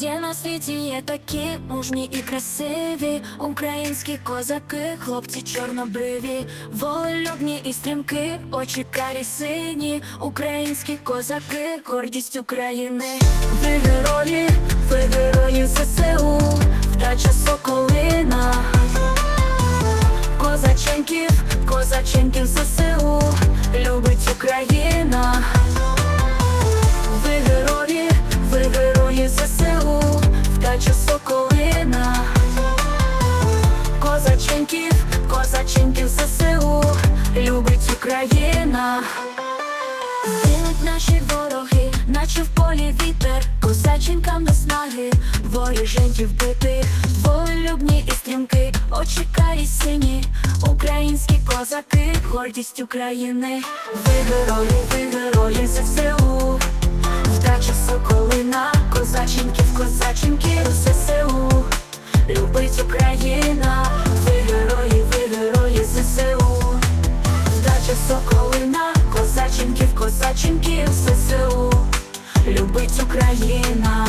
Де на світі є такі мужні і красиві Українські козаки, хлопці чорнобриві, волелюбні і стрімки, очі карі сині, українські козаки, гордість України. Ви герої, ви герої ЗСУ, вдача соколина. Козаченків, козаченків ЗСУ, любить Україна. Козаченків, козаченків ЗСУ, любить Україна. Гинуть наші вороги, наче в полі вітер, козаченкам до снаги, воріженьків бити, волелюбні і стрімки, очі сині, українські козаки, гордість України. Ви герої, ви герої ЗСУ, вдача соколина, козаченьків, козаченьків ЗСУ, любить Україна, козаченьків ЗСУ, любить Україна.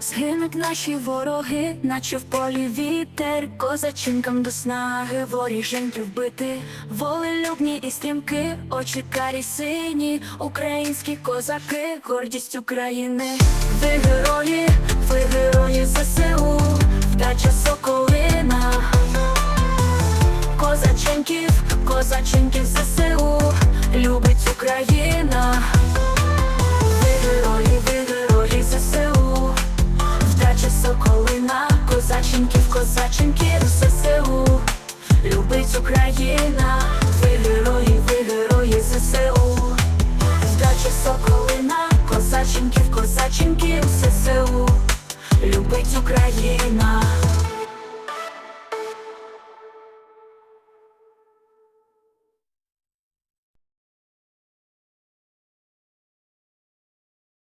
Згинуть наші вороги, наче в полі вітер, козаченкам до снаги, воріженьків бити, волелюбні і стрімки, очі карі сині, українські козаки, гордість України. Ви герої, ви герої ЗСУ, вдача соколина. Козаченків, козаченків дівчинки з ССУ, любить Україна, ви герої, ви герої ЗСУ, здача Соколина, козаченьків, козаченьків ССУ, любить Україна.